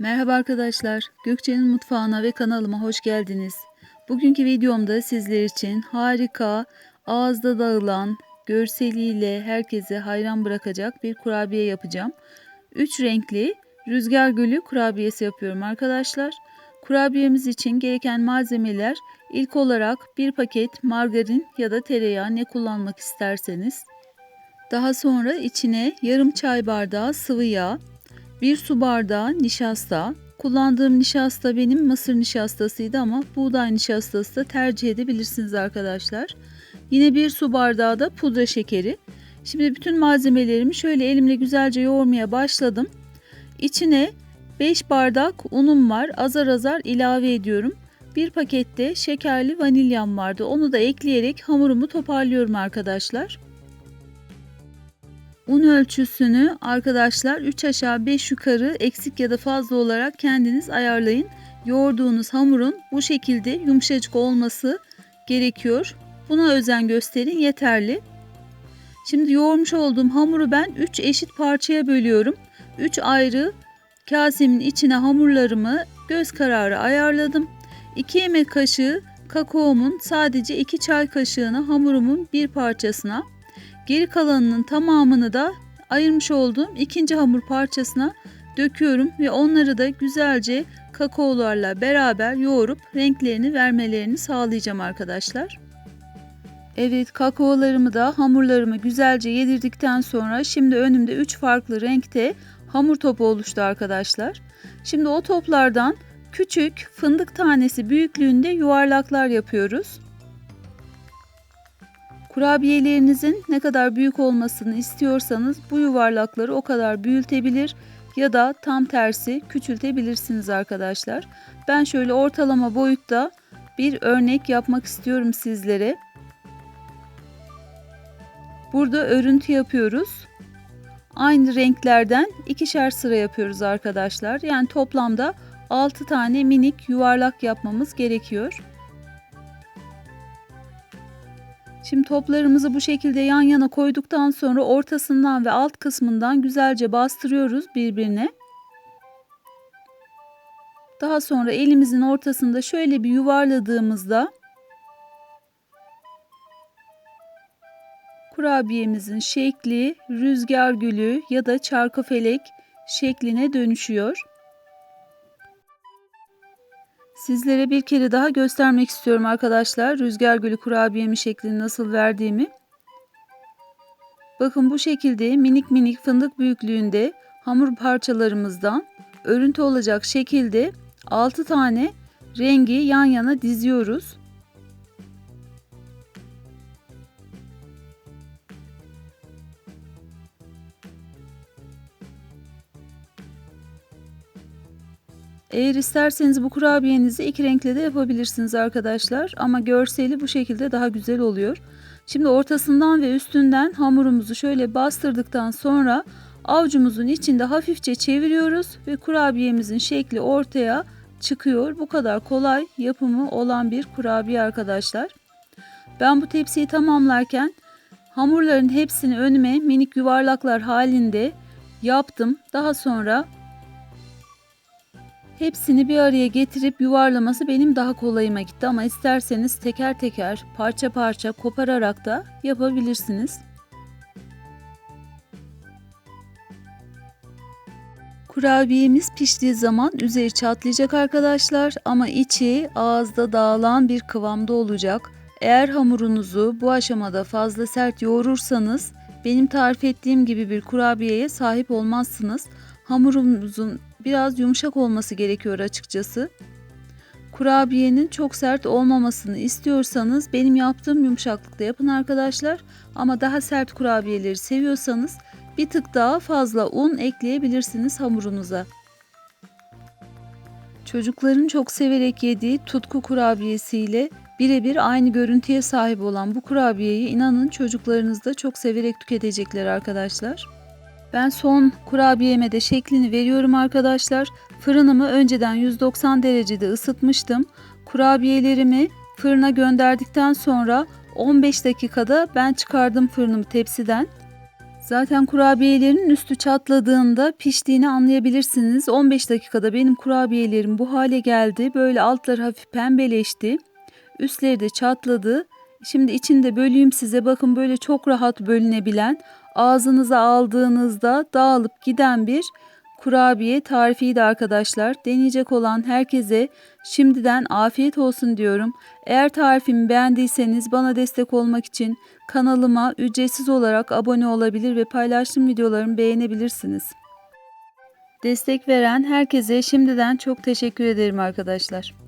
Merhaba arkadaşlar, Gökçe'nin mutfağına ve kanalıma hoş geldiniz. Bugünkü videomda sizler için harika, ağızda dağılan, görseliyle herkese hayran bırakacak bir kurabiye yapacağım. 3 renkli rüzgar gülü kurabiyesi yapıyorum arkadaşlar. Kurabiyemiz için gereken malzemeler ilk olarak bir paket margarin ya da tereyağı ne kullanmak isterseniz. Daha sonra içine yarım çay bardağı sıvı yağ, 1 su bardağı nişasta. Kullandığım nişasta benim mısır nişastasıydı ama buğday nişastası da tercih edebilirsiniz arkadaşlar. Yine 1 su bardağı da pudra şekeri. Şimdi bütün malzemelerimi şöyle elimle güzelce yoğurmaya başladım. İçine 5 bardak unum var. Azar azar ilave ediyorum. Bir pakette şekerli vanilyam vardı. Onu da ekleyerek hamurumu toparlıyorum arkadaşlar. Un ölçüsünü arkadaşlar 3 aşağı 5 yukarı eksik ya da fazla olarak kendiniz ayarlayın. Yoğurduğunuz hamurun bu şekilde yumuşacık olması gerekiyor. Buna özen gösterin yeterli. Şimdi yoğurmuş olduğum hamuru ben 3 eşit parçaya bölüyorum. 3 ayrı kasemin içine hamurlarımı göz kararı ayarladım. 2 yemek kaşığı kakaomun sadece 2 çay kaşığını hamurumun bir parçasına Geri kalanının tamamını da ayırmış olduğum ikinci hamur parçasına döküyorum ve onları da güzelce kakaolarla beraber yoğurup renklerini vermelerini sağlayacağım arkadaşlar. Evet kakaolarımı da hamurlarımı güzelce yedirdikten sonra şimdi önümde 3 farklı renkte hamur topu oluştu arkadaşlar. Şimdi o toplardan küçük fındık tanesi büyüklüğünde yuvarlaklar yapıyoruz. Kurabiyelerinizin ne kadar büyük olmasını istiyorsanız bu yuvarlakları o kadar büyütebilir ya da tam tersi küçültebilirsiniz arkadaşlar. Ben şöyle ortalama boyutta bir örnek yapmak istiyorum sizlere. Burada örüntü yapıyoruz. Aynı renklerden ikişer sıra yapıyoruz arkadaşlar. Yani toplamda 6 tane minik yuvarlak yapmamız gerekiyor. Şimdi toplarımızı bu şekilde yan yana koyduktan sonra ortasından ve alt kısmından güzelce bastırıyoruz birbirine. Daha sonra elimizin ortasında şöyle bir yuvarladığımızda kurabiyemizin şekli rüzgar gülü ya da çarkıfelek şekline dönüşüyor. Sizlere bir kere daha göstermek istiyorum arkadaşlar. Rüzgar gülü kurabiyemi şeklini nasıl verdiğimi. Bakın bu şekilde minik minik fındık büyüklüğünde hamur parçalarımızdan örüntü olacak şekilde 6 tane rengi yan yana diziyoruz. Eğer isterseniz bu kurabiyenizi iki renkle de yapabilirsiniz arkadaşlar. Ama görseli bu şekilde daha güzel oluyor. Şimdi ortasından ve üstünden hamurumuzu şöyle bastırdıktan sonra avucumuzun içinde hafifçe çeviriyoruz ve kurabiyemizin şekli ortaya çıkıyor. Bu kadar kolay yapımı olan bir kurabiye arkadaşlar. Ben bu tepsiyi tamamlarken hamurların hepsini önüme minik yuvarlaklar halinde yaptım. Daha sonra Hepsini bir araya getirip yuvarlaması benim daha kolayıma gitti ama isterseniz teker teker parça parça kopararak da yapabilirsiniz. Kurabiyemiz piştiği zaman üzeri çatlayacak arkadaşlar ama içi ağızda dağılan bir kıvamda olacak. Eğer hamurunuzu bu aşamada fazla sert yoğurursanız benim tarif ettiğim gibi bir kurabiyeye sahip olmazsınız. Hamurumuzun biraz yumuşak olması gerekiyor açıkçası. Kurabiyenin çok sert olmamasını istiyorsanız benim yaptığım yumuşaklıkta yapın arkadaşlar. Ama daha sert kurabiyeleri seviyorsanız bir tık daha fazla un ekleyebilirsiniz hamurunuza. Çocukların çok severek yediği tutku kurabiyesiyle birebir aynı görüntüye sahip olan bu kurabiyeyi inanın çocuklarınız da çok severek tüketecekler arkadaşlar. Ben son kurabiyeme de şeklini veriyorum arkadaşlar. Fırınımı önceden 190 derecede ısıtmıştım. Kurabiyelerimi fırına gönderdikten sonra 15 dakikada ben çıkardım fırınımı tepsiden. Zaten kurabiyelerin üstü çatladığında piştiğini anlayabilirsiniz. 15 dakikada benim kurabiyelerim bu hale geldi. Böyle altları hafif pembeleşti. Üstleri de çatladı. Şimdi içinde böleyim size. Bakın böyle çok rahat bölünebilen, ağzınıza aldığınızda dağılıp giden bir kurabiye tarifiydi arkadaşlar. Deneyecek olan herkese şimdiden afiyet olsun diyorum. Eğer tarifimi beğendiyseniz bana destek olmak için kanalıma ücretsiz olarak abone olabilir ve paylaştığım videolarımı beğenebilirsiniz. Destek veren herkese şimdiden çok teşekkür ederim arkadaşlar.